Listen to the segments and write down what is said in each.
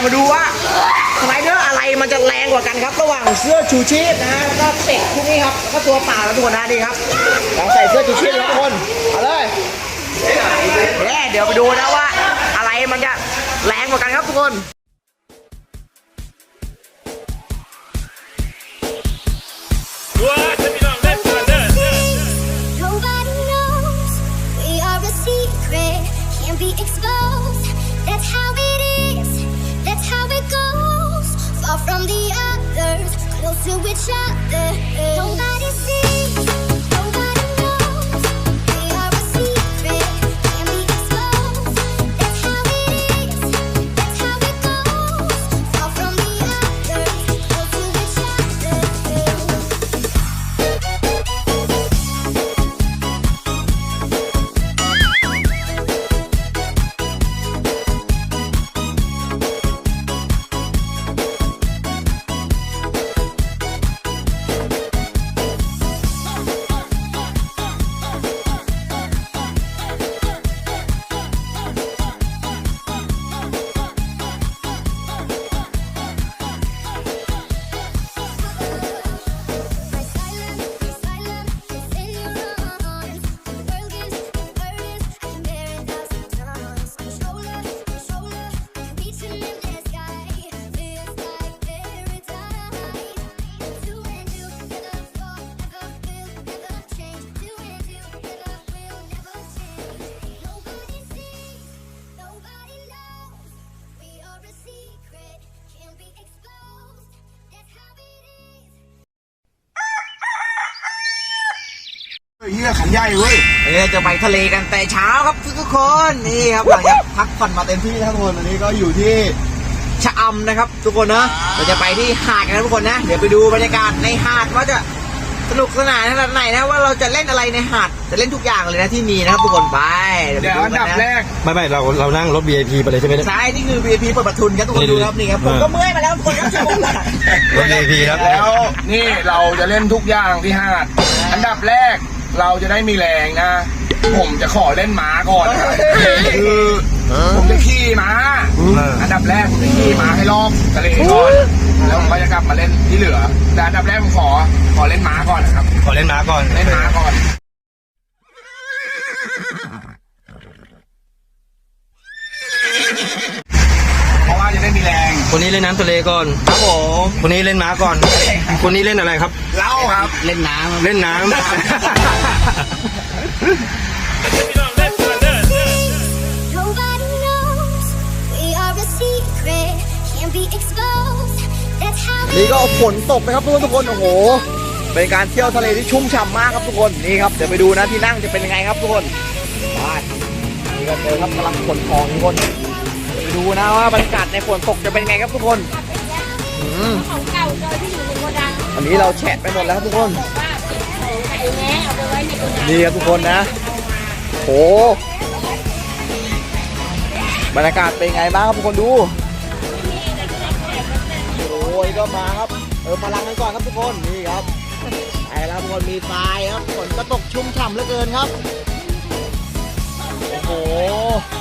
ยวมาดูว่าสไลเดอร์อะไรมันจะแรงกว่ากันครับ ระหว่างเสื้อชูชีพนะฮะแล้วก็เป็ดพวกนี้ครับแล้วก็ตัวเปล่าแล้วทุกคนนะนี่ครับลองใส่เสื้อชูชีพแล้วทุกคนเอาเลยเนี่ยเดี๋ยวไปดูนะว่า อะไรมันจะแรงกว่ากันครับทุกคน close to each other. Nobody sees, เฮียขันใหญ่เว้ยเออจะไปทะเลกันแต่เช้าครับทุกคนนี่ครับหลังจากพักผ่อนมาเต็มที่ที่ทั้งหมดอันนี้ก็อยู่ที่ชะอำนะครับ ทุกคนนะเราจะไปที่หาดกันนะทุกคนนะ เดี๋ยวไปดูบรรยากาศในหาดว่าจะสนุกสนานขนาดไหนนะว่าเราจะเล่นอะไรในหาดจะเล่นทุกอย่างเลยนะที่มีนะครับทุกคนไปเดี๋ยวไปอันดับกัะแรกไม่ไม่เราเรานั่งรถ VIP ไปเลยใช่ไหมเนี่ยซ้ายนี่คือ VIP เปิดประทุนครับทุกคนนี่ดูดูครับนี่ครับผมเออก็เมื่อยมาแล้วทุกคนครับชั่วโมงละรถ VIP ครับแล้วนี่เราจะเล่นทุกอย่างที่หาดอันดับแรก เราจะได้มีแรงนะ ผมจะขอเล่นม้าก่อนนะครับคือผมจะขี่ม้า อันดับแรกผมจะขี่ม้าให้รอบทะเลก่อนแล้วผมก็จะกลับมาเล่นที่เหลือ แต่อันดับแรกผมขอขอเล่นม้าก่อนนะครับ ขอเล่นม้าก่อนเล่นม้าก่อนเพราะว่าจะได้มีแรง คนนี้เล่นน้ำทะเลก่อน ครับผมคนนี้เล่นม้าก่อน คนนี้เล่นอะไรครับ เล่าครับ เล่นน้ำเล่นน้ Nobody knows we are a secret, can't be exposed. That's how นี่ก็ฝนตกนะครับทุกคนทุกคนโอ้โห เป็นการเที่ยวทะเลที่ชุ่มฉ่ำมากครับทุกคนนี่ครับเดี๋ยวไปดูนะที่นั่งจะเป็นยังไงครับทุกคนไปนี่ก็เจอครับกำลังขนของทุกคนไป ดูนะว่าบรรยากาศในฝนตกจะเป็นยังไงครับทุกคนอืมของเก่าเลยที่อยู่ในโกดังอันนี้เราแฉะไปหมดแล้วครับทุกคนว่าไอ้แง่เอาไปไว้ในโกดังนี่ครับทุกคนนะโหบรรยากาศเป็นไงบ้างครับทุกคนดูโอ้ยก็มาครับ เออมาลังกันก่อนครับทุกคนนี่ครับไปแล้วทุกคนมีทรายครับฝนก็ตกชุ่มฉ่ำเหลือเกินครับโอ้โหไป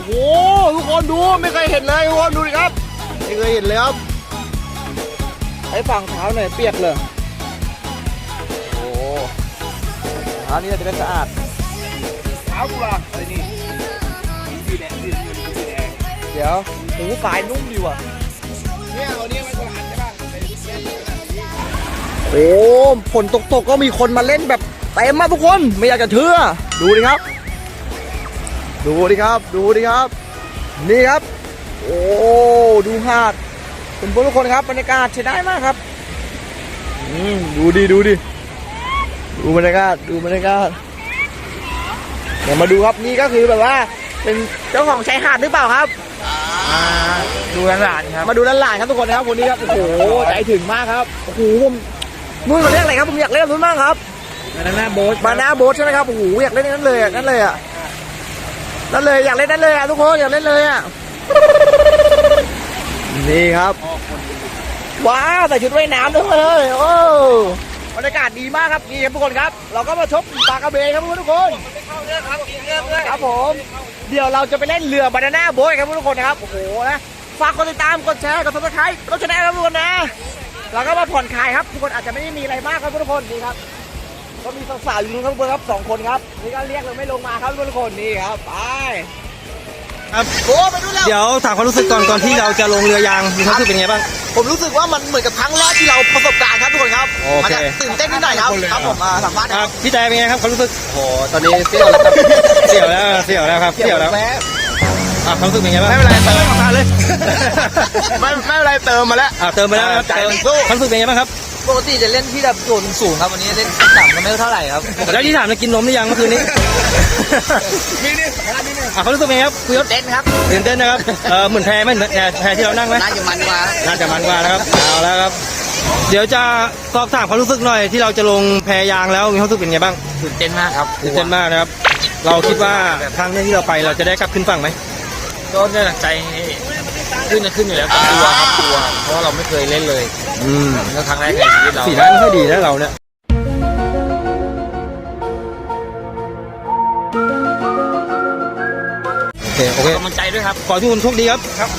โอ้โหทุกคนดูไม่เคยเห็นเลยทุกคนดูดิครับ ไม่เคยเห็นเลยครับไอ้ฝั่งเท้าหน่อยเปียกเลยโอ้เท้านี้จะได้สะอาดเท้ากูล่ะอะไรนี่สีแดงสีแดงเดี๋ยวหูฝายนุ่มดีว่ะเนี่ยเอาเนี่ยมันคนละอันใช่ป่ะโอ้ฝนตกตกๆก็มีคนมาเล่นแบบเต็มมากทุกคนไม่อยากจะเชื่อดูดิครับ ดูดิครับ ดูดิครับ นี่ครับ โอ้ดูหาดเป็นพวกทุกคนครับบรรยากาศใช้ได้มากครับอืมดูดิดูดิดูบรรยากาศดูบรรยากาศเดี๋ยวมาดูครับนี่ก็คือแบบว่า เป็นเจ้าของชายหาดหรือเปล่าครับดูหลานครับมาดูด้านหลังครับทุกคนนะครับคนนี้ครับโอ้โหใจถึงมากครับโอ้โหผมนู่นเขาเรียกอะไรครับผมอยากเล่นนู่นมากครับบานาน่าโบ๊ทบานาโบ๊ทใช่ไหมครับโอ้โหอยากเล่นนั่นเลยอะนั่นเลยอะ นั่นเลยอยากเล่นนั่นเลยอะทุกคนอยากเล่นเลยอะนี่ครับว้าวใส่ชุดว่ายน้ำด้วยเลยโอ้บรรยากาศดีมากครับนี่ครับทุกคนครับ เราก็มาชมปลากระเบนครับทุกคนครับผม เดี๋ยวเราจะไปเล่นเรือบานาน่าโบ๊ทครับทุกคนนะครับโอ้โหนะฝากกดติดตามกดแชร์กดซับสไครต์กดชแนลครับทุกคนนะแล้วก็มาผ่อนคลายครับทุกคนอาจจะไม่ได้มีอะไรมากครับทุกคนนี่ครับ ก็มีสาวๆอยู่ทุกคนครับสองคนครับนี่ก็เรียกเลยไม่ลงมาครับทุกคนนี่ครับไปครับโอ้ไปดูแล้ว เดี๋ยวถามความรู้สึกก่อนก่อนที่เราจะลงเรือยางมีความรู้สึกเป็นไงบ้าง ผมรู้สึกว่ามันเหมือนกับครั้งแรกที่เราประสบการณ์ครับทุกคนครับโอเค มันจะตื่นเต้นนิดหน่อยครับครับผมมาสัมภาษณ์ครับพี่แต่เป็นไงครับความรู้สึกโอ้ตอนนี้เซี่ยวแล้วครับเสี่ยวแล้วเสี่ยวแล้วครับเสี่ยวแล้วแม้อะความรู้สึกเป็นไงบ้างไม่เป็นไรเติมมาเลยไม่ไม่เป็นไรเติมมาแล้วอะเติมไปแล้วนะครับใจเติมสู้ ความรู้สึกเป็นไงบ้างครับ ปกติจะเล่นที่แบบโดนสูงครับวันนี้เล่นต่ำก็ไม่เท่าไหร่ครับแล้วที่ถามจะกินนมหรือยังเมื่อคืนนี้นี่นี่สัมภาษณ์นิดนึงอะความรู้สึกเป็นไงครับคุยศเต้นครับตื่นเต้นนะครับเออเหมือนแพไหมเหมือนแพแพที่เรานั่งไหมน่าจะมันกว่าน่าจะมันกว่านะครับเอาแล้วครับ เดี๋ยวจะสอบถามความรู้สึกหน่อยที่เราจะลงแพยางแล้วมีความรู้สึกเป็นไงบ้างตื่นเต้นมากครับตื่นเต้นมากนะครับ เราคิดว่าครั้งนี้ที่เราไปเราจะได้กลับขึ้นฝั่งไหมก็ได้ตั้งใจให้ขึ้นนะขึ้นอยู่แล้วแต่กลัวครับกลัวเพราะว่าเราไม่เคยเล่นเลย อืมก็ครั้งแรกในชีวิตเราสีหน้าไม่ค่อยดีนะเราเนี่ยโอเคโอเคกำลังใจด้วยครับขอให้ทุกคนโชคดีครับครับ